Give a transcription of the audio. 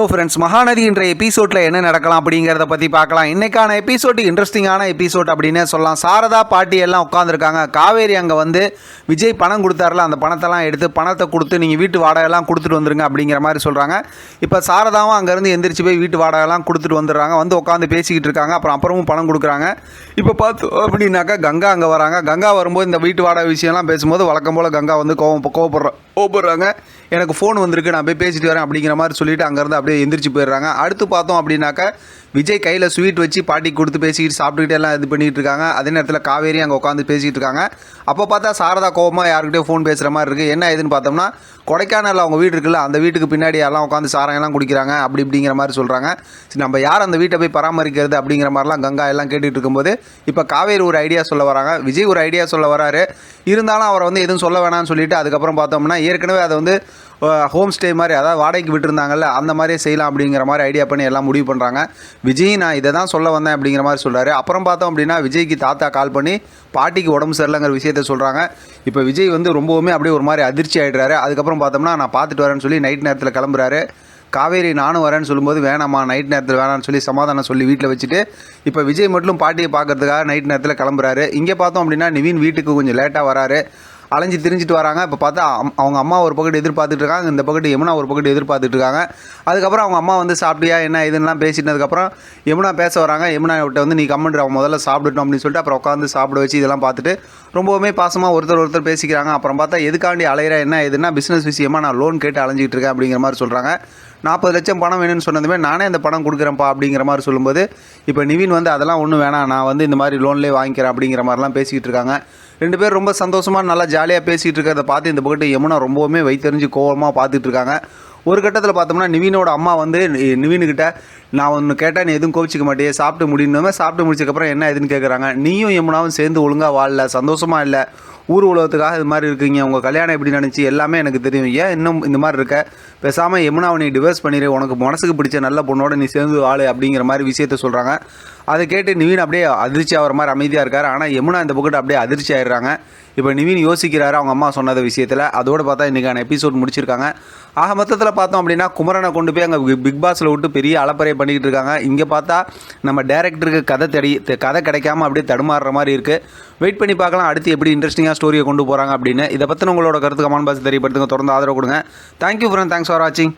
ஓ friends Mahanadi என்ற எபிசோடில் என்ன நடக்கலாம் அப்படிங்கிறத பற்றி பார்க்கலாம். இன்னைக்கான எபிசோடு இன்ட்ரெஸ்டிங்கான எபிசோட் அப்படின்னே சொல்லலாம். சாரதா பாட்டி எல்லாம் உட்காந்துருக்காங்க காவேரி அங்கே வந்து விஜய் பணம் கொடுத்தாருல அந்த பணத்தெல்லாம் எடுத்து பணத்தை கொடுத்து நீங்கள் வீட்டு வாடகைலாம் கொடுத்துட்டு வந்துருங்க அப்படிங்கிற மாதிரி சொல்கிறாங்க இப்போ சாரதாவும் அங்கேருந்து எந்திரிச்சு போய் வீட்டு வாடகைலாம் கொடுத்துட்டு வந்துடுறாங்க. வந்து உட்காந்து பேசிக்கிட்டு இருக்காங்க. அப்புறம் அப்புறமும் பணம் கொடுக்குறாங்க. இப்போ பார்த்து அப்படின்னாக்கா கங்கா அங்கே வராங்க. கங்கா வரும்போது இந்த வீட்டு வாடகை விஷயம்லாம் பேசும்போது வழக்கம் போல் கங்கா வந்து கோவம் கோவப்படுற கோவப்படுறாங்க. எனக்கு ஃபோன் வந்திருக்கு. நான் போய் பேசிட்டு வரேன் அப்படிங்கிற மாதிரி சொல்லிட்டு அங்கேருந்து அப்படியே எந்திரிச்சு போயிடுறாங்க. அடுத்து பார்த்தோம் அப்படின்னாக்கா விஜய் கையில் ஸ்வீட் வச்சு பாட்டி கொடுத்து பேசிக்கிட்டு சாப்பிட்டுக்கிட்டே எல்லாம் இது பண்ணிகிட்டு இருக்காங்க. அதே நேரத்தில் காவேரி அங்கே உட்காந்து பேசிகிட்டு இருக்காங்க. அப்போ பார்த்தா சாரதா கோபமாக யாருக்கிட்டே ஃபோன் பேசுகிற மாதிரி இருக்குது என்ன ஏதுன்னு பார்த்தோம்னா கொடைக்கானல் அவங்க வீடு இருக்குல்ல அந்த வீட்டுக்கு பின்னாடி எல்லாம் உட்காந்து சாராயெல்லாம் குடிக்கிறாங்க. அப்படி இப்படிங்கிற மாதிரி சொல்கிறாங்க நம்ம யார் அந்த வீட்டை போய் பராமரிக்கிறது அப்படிங்கிற மாதிரிலாம் கங்கா எல்லாம் கேட்டுகிட்டு இருக்கும்போது இப்போ காவேரி ஒரு ஐடியா சொல்ல வராங்க. விஜய் ஒரு ஐடியா சொல்ல வராரு. இருந்தாலும் அவரை வந்து எதுவும் சொல்ல வேணாம்னு சொல்லிட்டு அதுக்கப்புறம் பார்த்தோம்னா ஏற்கனவே அதை வந்து ஹோம் ஸ்டே மாதிரி அதாவது வாடகைக்கு விட்டுருந்தாங்கல்ல அந்த மாதிரியே செய்யலாம் அப்படிங்கிற மாதிரி ஐடியா பண்ணி எல்லாம் முடிவு பண்ணுறாங்க விஜய் நான் இதை தான் சொல்ல வந்தேன் அப்படிங்கிற மாதிரி சொல்கிறாரு அப்புறம் பார்த்தோம் அப்படின்னா விஜய்க்கு தாத்தா கால் பண்ணி பாட்டிக்கு உடம்பு சரியில்லைங்கிற விஷயத்த சொல்கிறாங்க இப்போ விஜய் வந்து ரொம்பவுமே அப்படியே ஒரு மாதிரி அதிர்ச்சி ஆகிடுறாரு அதுக்கப்புறம் பார்த்தோம்னா நான் பார்த்துட்டு வரேன்னு சொல்லி நைட் நேரத்தில் கிளம்புறாரு. காவேரி நானும் வரேன்னு சொல்லும்போது வேணாம்மா நைட் நேரத்தில் வேணாம்னு சொல்லி சமாதானம் சொல்லி வீட்டில் வச்சுட்டு இப்போ விஜய் மட்டும் பாட்டியை பார்க்கறதுக்காக நைட் நேரத்தில் கிளம்புறாரு. இங்கே பார்த்தோம் அப்படின்னா நிவின் வீட்டுக்கு கொஞ்சம் லேட்டாக வராரு. அலைஞ்சு திரிஞ்சிட்டு வராங்க. இப்போ பார்த்தா அம்- அவங்க அம்மா ஒரு பக்கெட் எதிர்பார்த்துட்டு இருக்காங்க. இந்த பக்கத்து யமுனா ஒரு பக்கெட் எதிர்பார்த்துட்டு இருக்காங்க. அதுக்கப்புறம் அவங்க அம்மா வந்து சாப்பிட்டியா என்ன இதுன்னெலாம் பேசினதுக்கப்புறம் யமுனா பேச வராங்க. யமுனா விட்ட வந்து நீ கம்மன்று அவன் முதல்ல சாப்பிடுட்டோம் அப்படின்னு சொல்லிட்டு அப்புறம் உட்காந்து சாப்பிட வச்சு இதெல்லாம் பார்த்துட்டு ரொம்பவுமே பாசமாக ஒருத்தர் ஒருத்தர் பேசிக்கிறாங்க. அப்புறம் பார்த்தா எதுக்காண்டி அலையிற? என்ன எதுனா பிஸ்னஸ் விஷயமா நான் லோன் கேட்டு அலைஞ்சிக்கிட்டு இருக்கேன் அப்படிங்கிற மாதிரி சொல்கிறாங்க நாற்பது லட்சம் பணம் வேணும்னு சொன்னதுமே நானே அந்த பணம் கொடுக்குறேன்ப்பா அப்படிங்கிற மாதிரி சொல்லும்போது இப்போ நிவின் வந்து அதெல்லாம் ஒன்றும் வேணாம் நான் வந்து இந்த மாதிரி லோன்லேயே வாங்கிக்கிறேன் அப்படிங்கிற மாதிரிலாம் பேசிக்கிட்டு இருக்காங்க. ரெண்டு பேரும் ரொம்ப சந்தோஷமாக நல்லா ஜாலியாக பேசிகிட்டு இருக்கிறத பார்த்து இந்த பக்கத்து யமுனா ரொம்பவுமே வைத்தறிஞ்சு கோபமாக பார்த்துட்டு இருக்காங்க. ஒரு கட்டத்தில் பார்த்தோம்னா நிவினோட அம்மா வந்து நி- நிவினுக்கிட்ட நான் ஒன்று கேட்டால் நீ எதுவும் கோவிச்சிக்க மாட்டேயே சாப்பிட்டு முடியணுமே சாப்பிட்டு முடிச்சதுக்கப்புறம் என்ன எதுன்னு கேட்குறாங்க நீயும் யமுனாவும் சேர்ந்து ஒழுங்காக வாழல சந்தோஷமாக இல்லை. ஊர் உலகத்துக்காக இது மாதிரி இருக்கீங்க. உங்கள் கல்யாணம் எப்படி நினச்சி எல்லாமே எனக்கு தெரியும். ஏன் இன்னும் இந்த மாதிரி இருக்க? பேசாமல் யமுனாவை நீ டிவோர்ஸ் பண்ணிடு உனக்கு மனசுக்கு பிடிச்ச நல்ல பொண்ணோட நீ சேர்ந்து ஆளு அப்படிங்கிற மாதிரி விஷயத்த சொல்கிறாங்க அதை கேட்டு நிவீன் அப்படியே அதிர்ச்சி ஆகிற மாதிரி அமைதியாக இருக்கார். ஆனால் யமுனா இந்த பக்கத்து அப்படியே அதிர்ச்சி ஆயிடுறாங்க. இப்போ நிவின் யோசிக்கிறாரு அவங்க அம்மா சொன்னத விஷயத்தில். அதோடு பார்த்தா இன்றைக்கான எபிசோட் முடிச்சிருக்காங்க. ஆக மொத்தத்தில் பார்த்தோம் அப்படின்னா குமரனை கொண்டு போய் அங்கே பிக் பாஸில் விட்டு பெரிய அலப்பறையை பண்ணிக்கிட்டு இருக்காங்க. இங்கே பார்த்தா நம்ம டேரக்டருக்கு கதை தெரி கதை கிடைக்காம அப்படியே தடுமாறுற மாதிரி இருக்குது வெயிட் பண்ணி பார்க்கலாம் அடுத்து எப்படி இன்ட்ரெஸ்டிங்காக ஸ்டோரியை கொண்டு போகிறாங்க அப்படின்னு. இதை பற்றின உங்களோட கருத்து கமெண்ட் பாக்ஸ் தெரியப்படுத்துங்க. தொடர்ந்து ஆதரவு கொடுங்க. தேங்க்யூ ஃப்ரெண்ட் தேங்க்ஸ் ஃபார் வாட்சிங்